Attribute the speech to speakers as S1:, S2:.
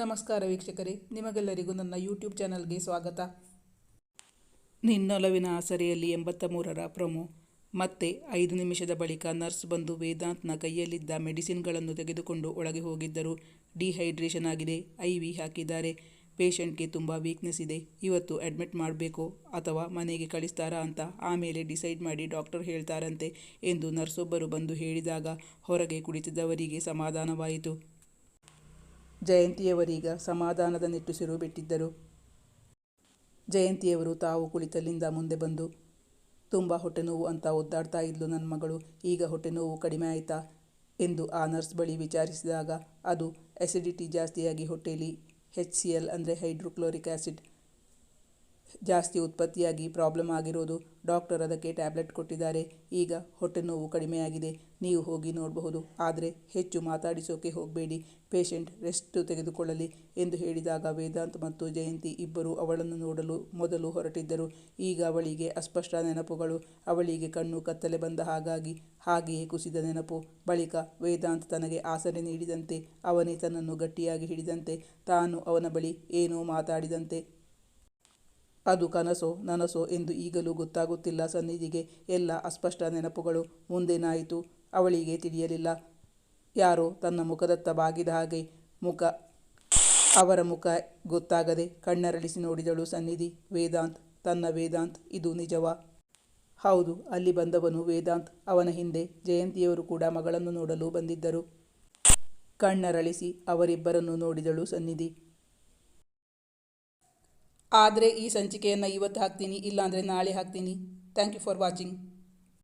S1: ನಮಸ್ಕಾರ ವೀಕ್ಷಕರೇ, ನಿಮಗೆಲ್ಲರಿಗೂ ನನ್ನ ಯೂಟ್ಯೂಬ್ ಚಾನಲ್ಗೆ ಸ್ವಾಗತ. ನಿನ್ನೊಲವಿನ ಆಸರೆಯಲ್ಲಿ ಎಂಬತ್ತ ಮೂರರ ಪ್ರೊಮೋ. ಮತ್ತೆ ಐದು ನಿಮಿಷದ ಬಳಿಕ ನರ್ಸ್ ಬಂದು ವೇದಾಂತ್ನ ಕೈಯಲ್ಲಿದ್ದ ಮೆಡಿಸಿನ್ಗಳನ್ನು ತೆಗೆದುಕೊಂಡು ಒಳಗೆ ಹೋಗಿದ್ದರು. ಡಿಹೈಡ್ರೇಷನ್ ಆಗಿದೆ, ಐ ವಿ ಹಾಕಿದ್ದಾರೆ. ಪೇಷಂಟ್ಗೆ ತುಂಬ ವೀಕ್ನೆಸ್ ಇದೆ. ಇವತ್ತು ಅಡ್ಮಿಟ್ ಮಾಡಬೇಕು ಅಥವಾ ಮನೆಗೆ ಕಳಿಸ್ತಾರಾ ಅಂತ ಆಮೇಲೆ ಡಿಸೈಡ್ ಮಾಡಿ ಡಾಕ್ಟರ್ ಹೇಳ್ತಾರಂತೆ ಎಂದು ನರ್ಸೊಬ್ಬರು ಬಂದು ಹೇಳಿದಾಗ ಹೊರಗೆ ಕುಳಿತಿದ್ದವರಿಗೆ ಸಮಾಧಾನವಾಯಿತು. ಜಯಂತಿಯವರೀಗ ಸಮಾಧಾನದ ನಿಟ್ಟುಸಿರು ಬಿಟ್ಟಿದ್ದರು. ಜಯಂತಿಯವರು ತಾವು ಕುಳಿತಲ್ಲಿಂದ ಮುಂದೆ ಬಂದು, ತುಂಬ ಹೊಟ್ಟೆ ನೋವು ಅಂತ ಒದ್ದಾಡ್ತಾ ಇದ್ಲು ನನ್ನ ಮಗಳು, ಈಗ ಹೊಟ್ಟೆ ನೋವು ಕಡಿಮೆ ಆಯಿತಾ? ಎಂದು ಆ ನರ್ಸ್ ಬಳಿ ವಿಚಾರಿಸಿದಾಗ, ಅದು ಎಸಿಡಿಟಿ ಜಾಸ್ತಿಯಾಗಿ ಹೊಟ್ಟೆಯಲ್ಲಿ ಹೆಚ್ ಸಿ ಎಲ್ ಅಂದರೆ ಹೈಡ್ರೋಕ್ಲೋರಿಕ್ ಆ್ಯಸಿಡ್ ಜಾಸ್ತಿ ಉತ್ಪತ್ತಿಯಾಗಿ ಪ್ರಾಬ್ಲಮ್ ಆಗಿರೋದು ಡಾಕ್ಟರ್ ಅದಕ್ಕೆ ಟ್ಯಾಬ್ಲೆಟ್ ಕೊಟ್ಟಿದ್ದಾರೆ. ಈಗ ಹೊಟ್ಟೆ ನೋವು ಕಡಿಮೆಯಾಗಿದೆ ನೀವು ಹೋಗಿ ನೋಡಬಹುದು. ಆದರೆ ಹೆಚ್ಚು ಮಾತಾಡಿಸೋಕೆ ಹೋಗಬೇಡಿ. ಪೇಷಂಟ್ ರೆಸ್ಟ್ ತೆಗೆದುಕೊಳ್ಳಲಿ ಎಂದು ಹೇಳಿದಾಗ ವೇದಾಂತ್ ಮತ್ತು ಜಯಂತಿ ಇಬ್ಬರು ಅವಳನ್ನು ನೋಡಲು ಮೊದಲು ಹೊರಟಿದ್ದರು. ಈಗ ಅವಳಿಗೆ ಅಸ್ಪಷ್ಟ ನೆನಪುಗಳು. ಅವಳಿಗೆ ಕಣ್ಣು ಕತ್ತಲೆ ಬಂದ ಹಾಗಾಗಿ ಹಾಗೆಯೇ ಕುಸಿದ ನೆನಪು. ಬಳಿಕ ವೇದಾಂತ್ ತನಗೆ ಆಸರೆ ನೀಡಿದಂತೆ, ಅವನೇ ತನ್ನನ್ನು ಗಟ್ಟಿಯಾಗಿ ಹಿಡಿದಂತೆ, ತಾನು ಅವನ ಬಳಿ ಏನೋ ಮಾತಾಡಿದಂತೆ ಅದು ಕನಸೋ ನನಸೋ ಎಂದು ಈಗಲೂ ಗೊತ್ತಾಗುತ್ತಿಲ್ಲ ಸನ್ನಿಧಿಗೆ ಎಲ್ಲ ಅಸ್ಪಷ್ಟ ನೆನಪುಗಳು. ಮುಂದೇನಾಯಿತು ಅವಳಿಗೆ ತಿಳಿಯಲಿಲ್ಲ. ಯಾರೋ ತನ್ನ ಮುಖದತ್ತ ಬಾಗಿದ ಹಾಗೆ ಮುಖ, ಅವರ ಮುಖ ಗೊತ್ತಾಗದೆ ಕಣ್ಣರಳಿಸಿ ನೋಡಿದಳು ಸನ್ನಿಧಿ. ವೇದಾಂತ್, ತನ್ನ ವೇದಾಂತ್, ಇದು ನಿಜವಾ? ಹೌದು, ಅಲ್ಲಿ ಬಂದವನು ವೇದಾಂತ್. ಅವನ ಹಿಂದೆ ಜಯಂತಿಯವರು ಕೂಡ ಮಗಳನ್ನು ನೋಡಲು ಬಂದಿದ್ದರು. ಕಣ್ಣರಳಿಸಿ ಅವರಿಬ್ಬರನ್ನು ನೋಡಿದಳು ಸನ್ನಿಧಿ. ಆದರೆ ಈ ಸಂಚಿಕೆಯನ್ನು ಇವತ್ತು ಹಾಕ್ತೀನಿ ಇಲ್ಲಾಂದರೆ ನಾಳೆ ಹಾಕ್ತೀನಿ. Thank you for watching